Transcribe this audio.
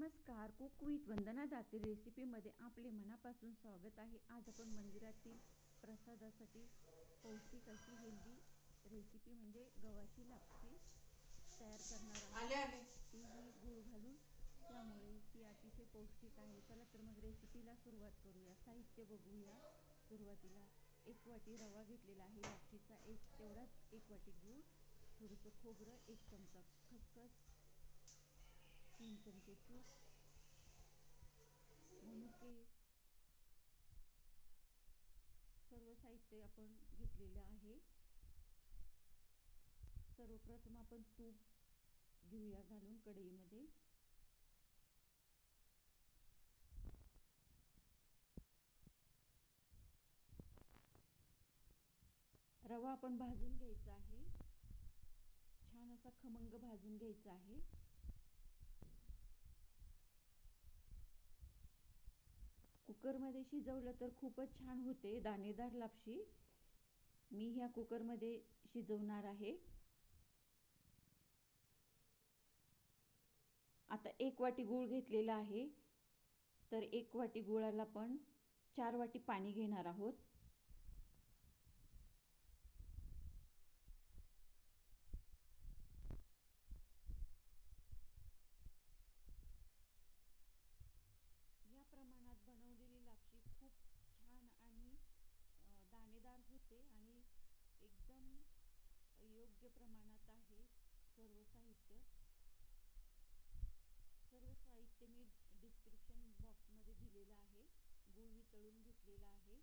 नमस्कार. Cook with Vandana Date रेसिपीमध्ये आपले मनापासून स्वागत आहे. आज आपण मंदिरातील प्रसादासाठी पौष्टिक अशी हेल्दी रेसिपी म्हणजे गव्हाची लापशी तयार करणार आहे ती ही गूळ घालून. त्यामुळे ती अतिशय पौष्टिक आहे. चला तर मग रेसिपीला सुरुवात करूया. साहित्य बघूया. सुरुवातीला एक वाटी रवा घेतलेला आहे. लापशीचा एक तेवढाच एक वाटी गूळ. थोडंसं खोबरं एक चमचा खसखस सर्व साहित्य आपण घेतलेलं आहे सर्वप्रथम आपण तूप घेऊया घालून कढईमध्ये रवा आपण भाजून घ्यायचा आहे. छान असा खमंग भाजून घ्यायचा आहे. कुकरमध्ये शिजवलं तर खूपच छान होते. दाणेदार लापशी. मी ह्या कुकरमध्ये शिजवणार आहे. आता एक वाटी गूळ घेतलेला आहे. तर एक वाटी गुळाला पण चार वाटी पाणी घेणार आहोत या प्रमाणात बनवलेली लापशी खूप छान आणि दाणेदार होते आणि एकदम योग्य प्रमाणात आहे सर्व साहित्य. सर्व साहित्य मी डिस्क्रिप्शन बॉक्समध्ये दिलेलं आहे. गुळ वितळून घेतलेला आहे.